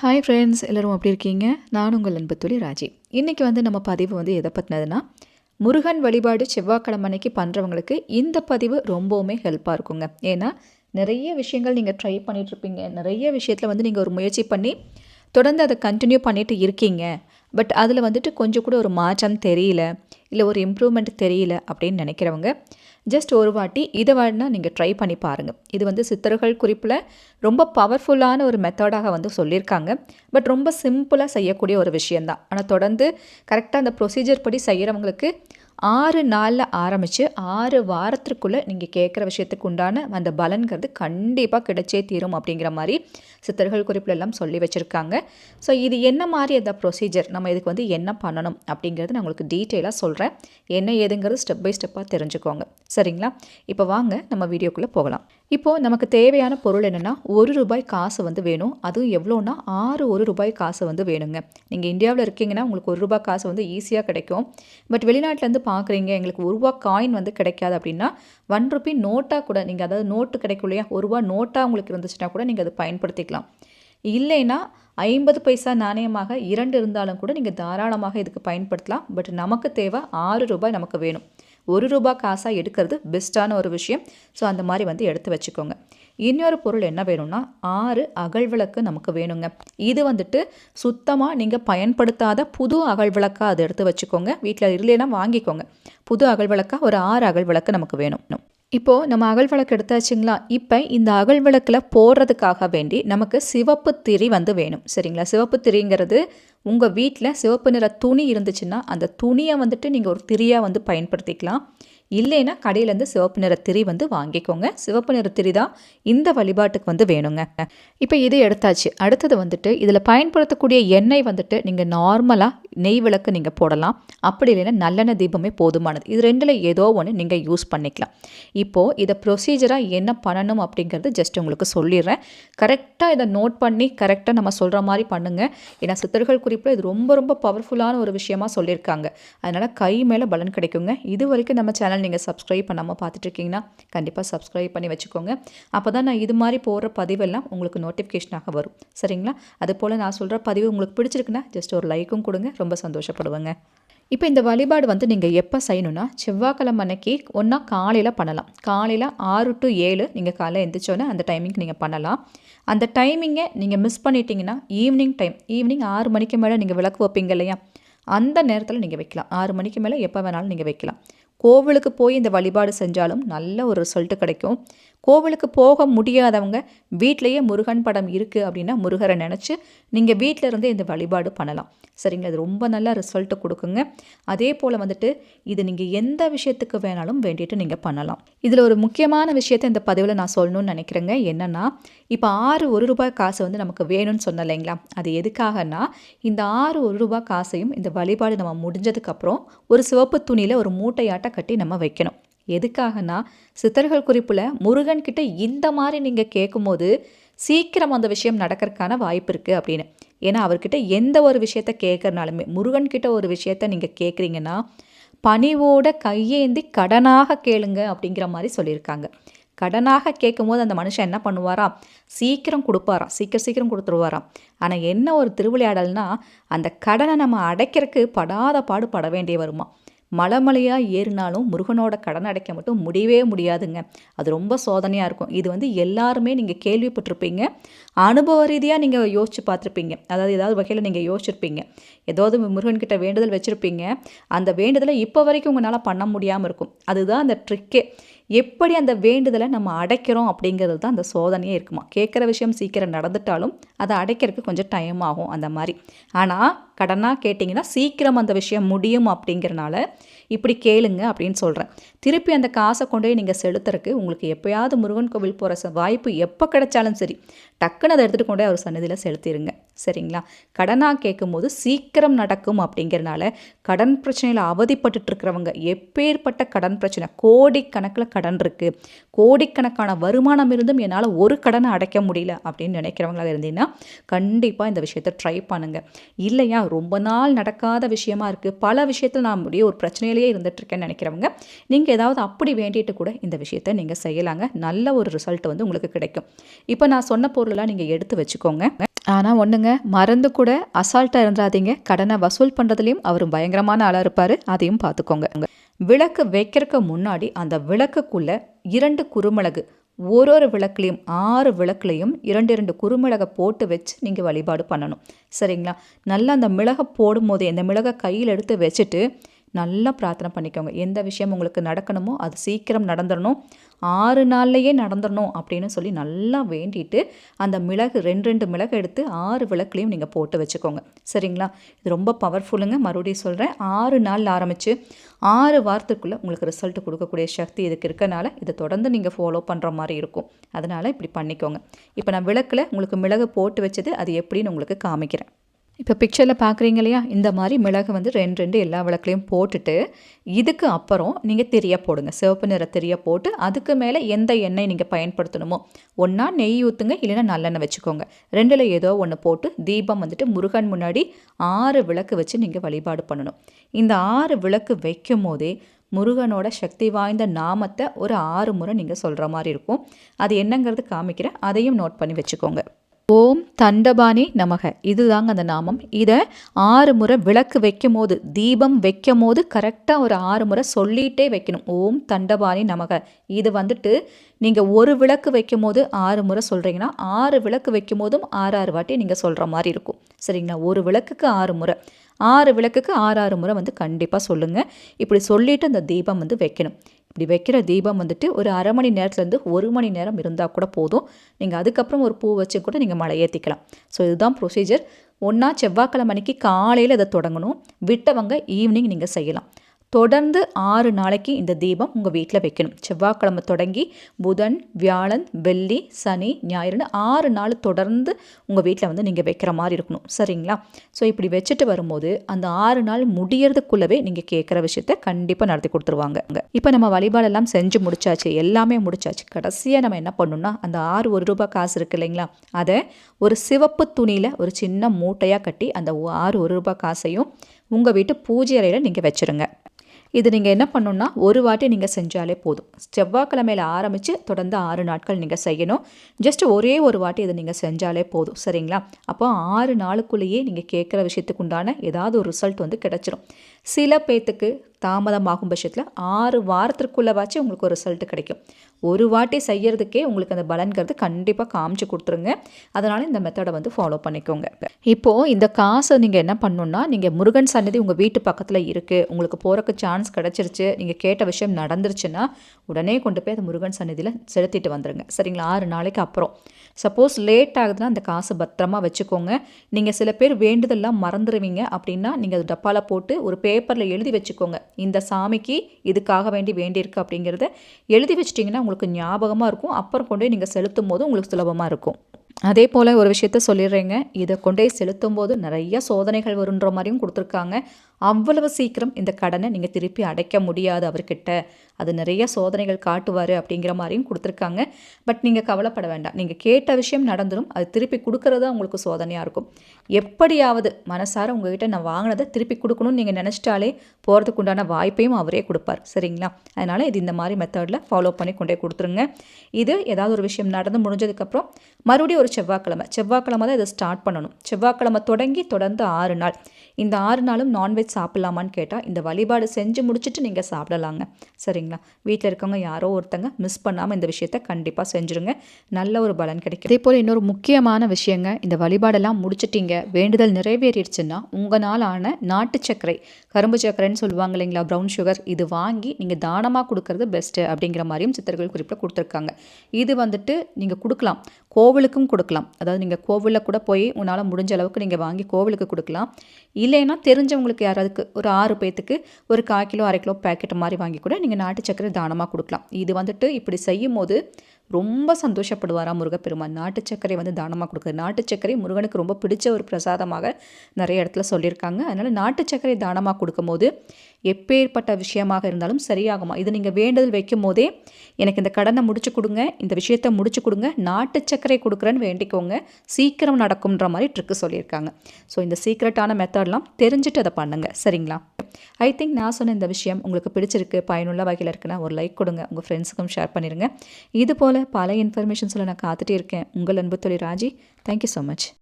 Hi friends எல்லோரும் அப்படி இருக்கீங்க? நான் உங்கள் அன்பு துளி ராஜி. இன்றைக்கி வந்து நம்ம பதிவு வந்து எதை பற்றினதுன்னா முருகன் வழிபாடு செவ்வாய்க்கிழமை அன்னைக்கு பண்ணுறவங்களுக்கு இந்த பதிவு ரொம்பவுமே ஹெல்ப்பாக இருக்குங்க. ஏன்னா நிறைய விஷயங்கள் நீங்கள் ட்ரை பண்ணிகிட்ருப்பீங்க நிறைய விஷயத்தில் வந்து நீங்கள் ஒரு முயற்சி பண்ணி தொடர்ந்து அதை கண்டினியூ பண்ணிட்டு இருக்கீங்க. பட் அதில் வந்துட்டு கொஞ்சம் கூட ஒரு மாற்றம் தெரியல. இல்லை ஒரு இம்ப்ரூவ்மெண்ட் தெரியல அப்படின்னு நினைக்கிறவங்க ஜஸ்ட் ஒரு வாட்டி இதை வேணா நீங்கள் ட்ரை பண்ணி பாருங்கள் இது வந்து சித்தர்கள் குறிப்பில் ரொம்ப பவர்ஃபுல்லான ஒரு மெத்தடாக வந்து சொல்லியிருக்காங்க. பட் ரொம்ப சிம்பிளாக செய்யக்கூடிய ஒரு விஷயந்தான் ஆனால் தொடர்ந்து கரெக்டாக அந்த ப்ரொசீஜர் படி செய்கிறவங்களுக்கு ஆறு நாளில் ஆரம்பித்து ஆறு வாரத்திற்குள்ளே நீங்கள் கேட்குற விஷயத்துக்கு உண்டான அந்த பலன்கிறது கண்டிப்பாக கிடைச்சே தீரும் அப்படிங்கிற மாதிரி சித்தர்கள் குறிப்பில் எல்லாம் சொல்லி வச்சுருக்காங்க. ஸோ இது என்ன மாதிரி அந்த ப்ரொசீஜர் நம்ம இதுக்கு வந்து என்ன பண்ணணும்? அப்படிங்கிறது நான் உங்களுக்கு டீட்டெயிலாக சொல்கிறேன் என்ன ஏதுங்கிறது ஸ்டெப் பை ஸ்டெப்பாக தெரிஞ்சுக்கோங்க. சரிங்களா? இப்போ வாங்க நம்ம வீடியோக்குள்ளே போகலாம். இப்போது நமக்கு தேவையான பொருள் என்னென்னா ஒரு ரூபாய் காசு வந்து வேணும். அதுவும் எவ்வளோன்னா ஆறு ஒரு ரூபாய் காசு வந்து வேணுங்க. நீங்கள் இந்தியாவில் இருக்கீங்கன்னா உங்களுக்கு ஒரு ரூபாய் காசு வந்து ஈஸியாக கிடைக்கும். பட் வெளிநாட்டிலேருந்து பார்க்குறீங்க எங்களுக்கு ஒரு ரூபா காயின் வந்து கிடைக்காது அப்படின்னா ஒன் ருபி நோட்டாக கூட நீங்கள் அதாவது நோட்டு கிடைக்கும் இல்லையா? ஒரு ரூபா நோட்டாக உங்களுக்கு இருந்துச்சுன்னா கூட நீங்கள் அதை பயன்படுத்திக்கலாம். இல்லைன்னா ஐம்பது பைசா நாணயமாக இரண்டு இருந்தாலும் கூட நீங்கள் தாராளமாக இதுக்கு பயன்படுத்தலாம். பட் நமக்கு தேவை ஆறு ரூபாய் நமக்கு வேணும். ஒரு ரூபா காசாக எடுக்கிறது பெஸ்ட்டான ஒரு விஷயம். ஸோ அந்த மாதிரி வந்து எடுத்து வச்சுக்கோங்க. இன்னொரு பொருள் என்ன வேணும்னா ஆறு அகழ்விளக்கு நமக்கு வேணுங்க. இது வந்துட்டு சுத்தமாக நீங்கள் பயன்படுத்தாத புது அகழ்விளக்காக அதை எடுத்து வச்சுக்கோங்க. வீட்டில் இல்லைன்னா வாங்கிக்கோங்க. புது அகழ்விளக்காக ஒரு ஆறு அகழ்விளக்கு நமக்கு வேணும். இப்போது நம்ம அகல் விளக்கு எடுத்தாச்சுங்களா? இப்போ இந்த அகல் விளக்கில் போடுறதுக்காக வேண்டி நமக்கு சிவப்பு திரி வந்து வேணும். சரிங்களா? சிவப்பு திரிங்கிறது உங்கள் வீட்டில் சிவப்பு நிற துணி இருந்துச்சுன்னா அந்த துணியை வந்துட்டு நீங்கள் ஒரு திரியாக வந்து பயன்படுத்திக்கலாம். இல்லைன்னா கடையிலேருந்து சிவப்பு நிற திரி வந்து வாங்கிக்கோங்க. சிவப்பு நிற திரி தான் இந்த வழிபாட்டுக்கு வந்து வேணுங்க. இப்போ இது எடுத்தாச்சு. அடுத்தது வந்துட்டு இதில் பயன்படுத்தக்கூடிய எண்ணெய் வந்துட்டு நீங்கள் நார்மலாக நெய் விளக்கு நீங்கள் போடலாம். அப்படி இல்லைன்னா நல்லெண்ணெய் தீபமே போதுமானது. இது ரெண்டில் ஏதோ ஒன்று நீங்கள் யூஸ் பண்ணிக்கலாம். இப்போது இதை ப்ரொசீஜராக என்ன பண்ணணும் அப்படிங்கிறது ஜஸ்ட் உங்களுக்கு சொல்லிடுறேன். கரெக்டாக இதை நோட் பண்ணி கரெக்டாக நம்ம சொல்கிற மாதிரி பண்ணுங்கள் ஏன்னா சித்தர்கள் குறிப்பில் இது ரொம்ப ரொம்ப பவர்ஃபுல்லான ஒரு விஷயமா சொல்லியிருக்காங்க. அதனால் கை மேலே பலன் கிடைக்குங்க. இது வரைக்கும் நம்ம சேனல் நீங்கள் சப்ஸ்கிரைப் பண்ணாமல் பார்த்துட்ருக்கீங்கன்னா கண்டிப்பாக சப்ஸ்கிரைப் பண்ணி வச்சுக்கோங்க. அப்போ தான் நான் இது மாதிரி போடுற பதிவெல்லாம் உங்களுக்கு நோட்டிஃபிகேஷனாக வரும். சரிங்களா? அது போல் நான் சொல்கிற பதிவு உங்களுக்கு பிடிச்சிருக்குன்னா ஜஸ்ட் ஒரு லைக்கும் கொடுங்க. ரொம்ப சந்தோஷப்படுவேங்க. இப்போ இந்த வழிபாடு வந்து நீங்கள் எப்போ செய்யணும்னா செவ்வாய்க்கிழமை அன்னைக்கு ஒன்றா காலையில் பண்ணலாம். காலையில் ஆறு டு ஏழு நீங்கள் காலையில் எந்திரிச்சோன்னே அந்த டைமிங்க்கு நீங்கள் பண்ணலாம். அந்த டைமிங்கை நீங்கள் மிஸ் பண்ணிட்டீங்கன்னா ஈவினிங் டைம் ஈவினிங் ஆறு மணிக்கு மேலே நீங்கள் விளக்கு வைப்பீங்க இல்லையா? அந்த நேரத்தில் நீங்கள் வைக்கலாம். ஆறு மணிக்கு மேலே எப்போ வேணாலும் நீங்கள் வைக்கலாம். கோவிலுக்கு போய் இந்த வழிபாடு செஞ்சாலும் நல்ல ஒரு ரிசல்ட்டு கிடைக்கும். கோவிலுக்கு போக முடியாதவங்க வீட்லேயே முருகன் படம் இருக்குது அப்படின்னா முருகரை நினச்சி நீங்கள் வீட்டில் இருந்தே இந்த வழிபாடு பண்ணலாம். சரிங்களா? இது ரொம்ப நல்ல ரிசல்ட்டு கொடுக்குங்க. அதே போல் வந்துட்டு இது நீங்கள் எந்த விஷயத்துக்கு வேணாலும் வேண்டிட்டு நீங்கள் பண்ணலாம். இதில் ஒரு முக்கியமான விஷயத்தை இந்த பதிவில் நான் சொல்லணும்னு நினைக்கிறேங்க. என்னென்னா இப்போ ஆறு ஒரு ரூபாய் காசு வந்து நமக்கு வேணும்னு சொன்ன இல்லைங்களா? அது எதுக்காகனா இந்த ஆறு ஒரு ரூபாய் காசையும் இந்த வழிபாடு நம்ம முடிஞ்சதுக்கப்புறம் ஒரு சிவப்பு துணியில் ஒரு மூட்டையாட்டை கட்டி நம்ம வைக்கணும். எதுக்காகனா சித்தர்கள் குறிப்பில் முருகன் கிட்ட இந்த மாதிரி நீங்கள் கேட்கும்போது சீக்கிரம் அந்த விஷயம் நடக்கிறதுக்கான வாய்ப்பு இருக்குது அப்படின்னு. ஏன்னா அவர்கிட்ட எந்த ஒரு விஷயத்த கேட்குறனாலுமே முருகன்கிட்ட ஒரு விஷயத்த நீங்கள் கேட்குறீங்கன்னா பணிவோட கையேந்தி கடனாக கேளுங்க அப்படிங்கிற மாதிரி சொல்லியிருக்காங்க. கடனாக கேட்கும்போது அந்த மனுஷன் என்ன பண்ணுவாராம் சீக்கிரம் கொடுப்பாராம் சீக்கிரம் சீக்கிரம் கொடுத்துருவாராம் ஆனால் என்ன ஒரு திருவிளையாடல்னா அந்த கடனை நம்ம அடைக்கிறதுக்கு படாத பாடு பட வேண்டிய வருமா மலை மலையாக ஏறினாலும் முருகனோட கடன் அடைக்க மட்டும் முடியவே முடியாதுங்க. அது ரொம்ப சோதனையாக இருக்கும். இது வந்து எல்லாருமே நீங்கள் கேள்விப்பட்டிருப்பீங்க. அனுபவ ரீதியாக நீங்கள் யோசிச்சு பார்த்துருப்பீங்க. அதாவது ஏதாவது வகையில் நீங்கள் யோசிச்சிருப்பீங்க. ஏதாவது முருகன்கிட்ட வேண்டுதல் வச்சுருப்பீங்க. அந்த வேண்டுதலை இப்போ வரைக்கும் உங்களால் பண்ண முடியாமல் இருக்கும். அதுதான் அந்த ட்ரிக்கே எப்படி அந்த வேண்டுதலை நம்ம அடைக்கிறோம் அப்படிங்கிறது தான் அந்த சோதனையே இருக்குமா? கேட்குற விஷயம் சீக்கிரம் நடந்துட்டாலும் அதை அடைக்கிறதுக்கு கொஞ்சம் டைம் ஆகும் அந்த மாதிரி. ஆனால் கடனாக கேட்டிங்கன்னா சீக்கிரம் அந்த விஷயம் முடியும் அப்படிங்கிறனால இப்படி கேளுங்க அப்படின்னு சொல்கிறேன் திருப்பி அந்த காசை கொண்டு போய் நீங்கள் செலுத்துறதுக்கு உங்களுக்கு எப்போயாவது முருகன் கோவில் போகிற வாய்ப்பு எப்போ கிடைச்சாலும் சரி டக்குன்னு அதை எடுத்துகிட்டு கொண்டே அவர் சன்னதியில் செலுத்திடுங்க சரிங்களா? கடனாக கேட்கும்போது சீக்கிரம் நடக்கும் அப்படிங்கிறனால கடன் பிரச்சனையில் அவதிப்பட்டு இருக்கிறவங்க எப்பேற்பட்ட கடன் பிரச்சனை? கோடிக்கணக்கில் கடன் இருக்குது கோடிக்கணக்கான வருமானம் இருந்தும் என்னால் ஒரு கடனை அடைக்க முடியல அப்படின்னு நினைக்கிறவங்களாக இருந்தீங்கன்னா கண்டிப்பாக இந்த விஷயத்தை ட்ரை பண்ணுங்கள் இல்லையா? ரொம்ப நாள் நடக்காத விஷயமா இருக்குது பல விஷயத்தில் நான் முடிய ஒரு பிரச்சனையிலேயே இருந்துகிட்ருக்கேன்னு நினைக்கிறவங்க நீங்கள் ஏதாவது அப்படி வேண்டிட்டு கூட இந்த விஷயத்தை நீங்கள் செய்யலாங்க. நல்ல ஒரு ரிசல்ட் வந்து உங்களுக்கு கிடைக்கும். இப்போ நான் சொன்ன பொருளெல்லாம் நீங்கள் எடுத்து வச்சுக்கோங்க. ஆனால் ஒன்றுங்க மறந்து கூட அசால்ட்டாக இருந்துடாதீங்க கடனை வசூல் பண்ணுறதுலையும் அவர் பயங்கரமான ஆளாக இருப்பார். அதையும் பார்த்துக்கோங்க விளக்கு வைக்கிறதுக்கு முன்னாடி அந்த விளக்குக்குள்ளே இரண்டு குறுமிளகு ஒரு ஒரு விளக்குலையும் ஆறு விளக்குலையும் இரண்டு இரண்டு குறுமிளகை போட்டு வச்சு நீங்கள் வழிபாடு பண்ணணும். சரிங்களா? நல்லா அந்த மிளகை போடும்போதே இந்த மிளகை கையில் எடுத்து வச்சுட்டு நல்லா பிரார்த்தனை பண்ணிக்கோங்க. எந்த விஷயம் உங்களுக்கு நடக்கணுமோ அது சீக்கிரம் நடந்துடணும். ஆறு நாள்லையே நடந்துடணும் அப்படின்னு சொல்லி நல்லா வேண்டிட்டு அந்த மிளகு ரெண்டு ரெண்டு மிளகு எடுத்து ஆறு விளக்குலையும் நீங்கள் போட்டு வச்சுக்கோங்க. சரிங்களா? இது ரொம்ப பவர்ஃபுல்லுங்க மறுபடியும் சொல்கிறேன் ஆறு நாளில் ஆரம்பித்து ஆறு வாரத்துக்குள்ளே உங்களுக்கு ரிசல்ட் கொடுக்கக்கூடிய சக்தி இதுக்கு இருக்கனால இதை தொடர்ந்து நீங்கள் ஃபாலோ பண்ணுற மாதிரி இருக்கும். அதனால் இப்படி பண்ணிக்கோங்க. இப்போ நான் விளக்கில் உங்களுக்கு மிளகு போட்டு வச்சது அது எப்படின்னு உங்களுக்கு காமிக்கிறேன். இப்போ பிக்சரில் பார்க்குறீங்க இல்லையா? இந்த மாதிரி மிளகு வந்து ரெண்டு ரெண்டு எல்லா விளக்குலையும் போட்டுட்டு இதுக்கு அப்புறம் நீங்கள் திரிய போடுங்க. சிவப்பு நிற திரிய போட்டு அதுக்கு மேலே எந்த எண்ணெய் நீங்கள் பயன்படுத்தணுமோ ஒன்றா நெய் ஊற்றுங்க இல்லைன்னா நல்லெண்ணெய் வச்சுக்கோங்க. ரெண்டில் ஏதோ ஒன்று போட்டு தீபம் வந்துட்டு முருகன் முன்னாடி ஆறு விளக்கு வச்சு நீங்கள் வழிபாடு பண்ணணும். இந்த ஆறு விளக்கு வைக்கும் போதே முருகனோட சக்தி வாய்ந்த நாமத்தை ஒரு ஆறு முறை நீங்கள் சொல்கிற மாதிரி இருக்கும். அது என்னங்கிறது காமிக்கிறேன். அதையும் நோட் பண்ணி வச்சுக்கோங்க. ஓம் தண்டபாணி நமக. இதுதாங்க அந்த நாமம். இதை ஆறு முறை விளக்கு வைக்கும் போது தீபம் வைக்கும் போது கரெக்டாக ஒரு ஆறு முறை சொல்லிகிட்டே வைக்கணும். ஓம் தண்டபாணி நமக. இது வந்துட்டு நீங்கள் ஒரு விளக்கு வைக்கும் போது ஆறு முறை சொல்கிறீங்கன்னா ஆறு விளக்கு வைக்கும் போதும் ஆறு ஆறு வாட்டி நீங்கள் சொல்கிற மாதிரி இருக்கும். சரிங்களா? ஒரு விளக்குக்கு ஆறு முறை. ஆறு விளக்குக்கு ஆறு ஆறு முறை வந்து கண்டிப்பாக சொல்லுங்கள் இப்படி சொல்லிவிட்டு அந்த தீபம் வந்து வைக்கணும். இப்படி வைக்கிற தீபம் வந்துட்டு ஒரு அரை மணி நேரத்துலேருந்து ஒரு மணி நேரம் இருந்தால் கூட போதும். நீங்கள் அதுக்கப்புறம் ஒரு பூ வச்சு கூட நீங்கள் மழை ஏற்றிக்கலாம் ஸோ இதுதான் ப்ரொசீஜர் ஒன்றா செவ்வாய்க்கிழமை மணிக்கு காலையில் இதை தொடங்கணும். விட்டவங்க ஈவினிங் நீங்கள் செய்யலாம். தொடர்ந்து ஆறு நாளைக்கு இந்த தீபம் உங்கள் வீட்டில் வைக்கணும். செவ்வாய்க்கிழமை தொடங்கி புதன் வியாழன் வெள்ளி சனி ஞாயிறுன்னு ஆறு நாள் தொடர்ந்து உங்கள் வீட்டில் வந்து நீங்கள் வைக்கிற மாதிரி இருக்கணும். சரிங்களா? ஸோ இப்படி வச்சுட்டு வரும்போது அந்த ஆறு நாள் முடியறதுக்குள்ளவே நீங்கள் கேட்குற விஷயத்த கண்டிப்பாக நடத்தி கொடுத்துருவாங்க. இப்போ நம்ம வழிபாடெல்லாம் செஞ்சு முடிச்சாச்சு எல்லாமே முடிச்சாச்சு. கடைசியாக நம்ம என்ன பண்ணணும்னா அந்த ஆறு ஒரு ரூபாய் காசு இருக்கு இல்லைங்களா? அதை ஒரு சிவப்பு துணியில் ஒரு சின்ன மூட்டையாக கட்டி அந்த ஆறு ஒரு ரூபாய் காசையும் உங்கள் வீட்டு பூஜை அறையில் நீங்கள் வச்சுருங்க. இது நீங்கள் என்ன பண்ணணுன்னா ஒரு வாட்டி நீங்கள் செஞ்சாலே போதும். செவ்வாய்க்கிழமையில் ஆரம்பித்து தொடர்ந்து ஆறு நாட்கள் நீங்கள் செய்யணும். ஜஸ்ட் ஒரே ஒரு வாட்டி இதை நீங்கள் செஞ்சாலே போதும். சரிங்களா? அப்போ ஆறு நாளுக்குள்ளேயே நீங்கள் கேட்குற விஷயத்துக்கு உண்டான ஏதாவது ஒரு ரிசல்ட் வந்து கிடச்சிரும். சில பேர்த்துக்கு தாமதமாகும் பட்சத்தில் ஆறு வாரத்திற்குள்ளவாச்சும் உங்களுக்கு ஒரு ரிசல்ட் கிடைக்கும். ஒரு வாட்டி செய்யறதுக்கே உங்களுக்கு அந்த பலன்கிறது கண்டிப்பாக காமிச்சு கொடுத்துருங்க. அதனால் இந்த மெத்தடை வந்து ஃபாலோ பண்ணிக்கோங்க. இப்போது இந்த காசை நீங்கள் என்ன பண்ணணுன்னா நீங்கள் முருகன் சன்னதி உங்கள் வீட்டு பக்கத்தில் இருக்குது உங்களுக்கு போகிறக்கு சான்ஸ் கிடச்சிருச்சு. நீங்கள் கேட்ட விஷயம் நடந்துருச்சுன்னா உடனே கொண்டு போய் அந்த முருகன் சன்னதியில் செலுத்திட்டு வந்துடுங்க சரிங்களா? ஆறு நாளைக்கு அப்புறம். சப்போஸ் லேட் ஆகுதுன்னா அந்த காசை பத்திரமா வச்சுக்கோங்க. நீங்கள் சில பேர் வேண்டுதல்லாம் மறந்துடுவீங்க அப்படின்னா நீங்கள் அது டப்பாவில் போட்டு ஒரு பேர் பேப்பரில் எழுதி வச்சுக்கோங்க. இந்த சாமிக்கு இதுக்காக வேண்டி வேண்டியிருக்கு அப்படிங்கிறத எழுதி வச்சிட்டிங்கன்னா உங்களுக்கு ஞாபகமாக இருக்கும். அப்புறம் கொண்டு போய் நீங்கள் செலுத்தும் போது உங்களுக்கு சுலபமாக இருக்கும். அதே போல் ஒரு விஷயத்த சொல்லிடுறேங்க. இதை கொண்டே செலுத்தும் போது நிறைய சோதனைகள் வருன்ற மாதிரியும் கொடுத்துருக்காங்க. அவ்வளவு சீக்கிரம் இந்த கடனை நீங்கள் திருப்பி அடைக்க முடியாது அவர்கிட்ட. அது நிறைய சோதனைகள் காட்டுவார் அப்படிங்கிற மாதிரியும் கொடுத்துருக்காங்க. பட் நீங்கள் கவலைப்பட வேண்டாம். நீங்கள் கேட்ட விஷயம் நடந்துடும் அது திருப்பி கொடுக்கறது உங்களுக்கு சோதனையாக இருக்கும். எப்படியாவது மனசார உங்ககிட்ட நான் வாங்கினதை திருப்பி கொடுக்கணும்னு நீங்கள் நினச்சிட்டாலே போகிறதுக்கு உண்டான வாய்ப்பையும் அவரே கொடுப்பார். சரிங்களா? அதனால் இது இந்த மாதிரி மெத்தடில் ஃபாலோ பண்ணி கொண்டே கொடுத்துருங்க. இது ஏதாவது ஒரு விஷயம் நடந்து முடிஞ்சதுக்கப்புறம் மறுபடியும் ஒரு செவ்வாய்க்கிழமை. செவ்வாய்க்கிழமை தான் இதை ஸ்டார்ட் பண்ணணும். செவ்வாய்க்கிழமை தொடங்கி தொடர்ந்து ஆறு நாள். இந்த ஆறு நாளும் நான்வெஜ் சாப்பிட்லாமான்னு கேட்டால் இந்த வழிபாடு செஞ்சு முடிச்சுட்டு நீங்கள் சாப்பிடலாங்க. சரிங்களா? வீட்டில் இருக்கவங்க யாரோ ஒருத்தங்க மிஸ் பண்ணாமல் இந்த விஷயத்த கண்டிப்பாக செஞ்சுருங்க. நல்ல ஒரு பலன் கிடைக்கும். அதே போல் இன்னொரு முக்கியமான விஷயங்க இந்த வழிபாடெல்லாம் முடிச்சிட்டிங்க வேண்டுதல் நிறைவேறிடுச்சுன்னா உங்களால் ஆன நாட்டு சர்க்கரை கரும்பு சர்க்கரைன்னு சொல்லுவாங்க இல்லைங்களா ப்ரௌன் சுகர் இது வாங்கி நீங்கள் தானமாக கொடுக்கறது பெஸ்ட்டு அப்படிங்கிற மாதிரியும் சித்தர்கள் குறிப்பில் கொடுத்துருக்காங்க. இது வந்துட்டு நீங்கள் கொடுக்கலாம். கோவிலுக்கும் கொடுக்கலாம். அதாவது நீங்கள் கோவிலில் கூட போய் உன்னால் முடிஞ்ச அளவுக்கு நீங்கள் வாங்கி கோவிலுக்கு கொடுக்கலாம். இல்லைன்னா தெரிஞ்சவங்களுக்கு யாராவதுக்கு ஒரு ஆறு பேத்துக்கு ஒரு கால் கிலோ அரை கிலோ பேக்கெட் மாதிரி வாங்கி கூட நீங்கள் நாட்டு சக்கரை தானமாக கொடுக்கலாம். இது வந்துட்டு இப்படி செய்யும் போது ரொம்ப சந்தோஷப்படுவாராம் முருகப்பெருமான் நாட்டு சர்க்கரை வந்து தானமாக கொடுக்குறது நாட்டு சக்கரை முருகனுக்கு ரொம்ப பிடிச்ச ஒரு பிரசாதமாக நிறைய இடத்துல சொல்லியிருக்காங்க. அதனால் நாட்டு சர்க்கரை தானமாக கொடுக்கும்போது எப்பேற்பட்ட விஷயமாக இருந்தாலும் சரியாகுமா? இது நீங்கள் வேண்டுதல் வைக்கும் போதே எனக்கு இந்த கடனை முடிச்சு கொடுங்க இந்த விஷயத்த முடிச்சு கொடுங்க நாட்டு சர்க்கரை கொடுக்குறேன்னு வேண்டிக்கோங்க. சீக்கிரம் நடக்கும்ன்ற மாதிரி ட்ரிக்கு சொல்லியிருக்காங்க. ஸோ இந்த சீக்ரெட்டான மெத்தட்லாம் தெரிஞ்சுட்டு அதை பண்ணுங்கள் சரிங்களா? ஐ திங்க் நான் சொன்ன இந்த விஷயம் உங்களுக்கு பிடிச்சிருக்கு பயனுள்ள வகையில் இருக்குன்னா ஒரு லைக் கொடுங்க. உங்கள் ஃப்ரெண்ட்ஸுக்கும் ஷேர் பண்ணிடுங்க இது போல் போல் பல இன்ஃபர்மேஷன்ஸில் நான் காத்துட்டே இருக்கேன். உங்கள் அன்பு தொழில் ராஜி தேங்க்யூ ஸோ மச்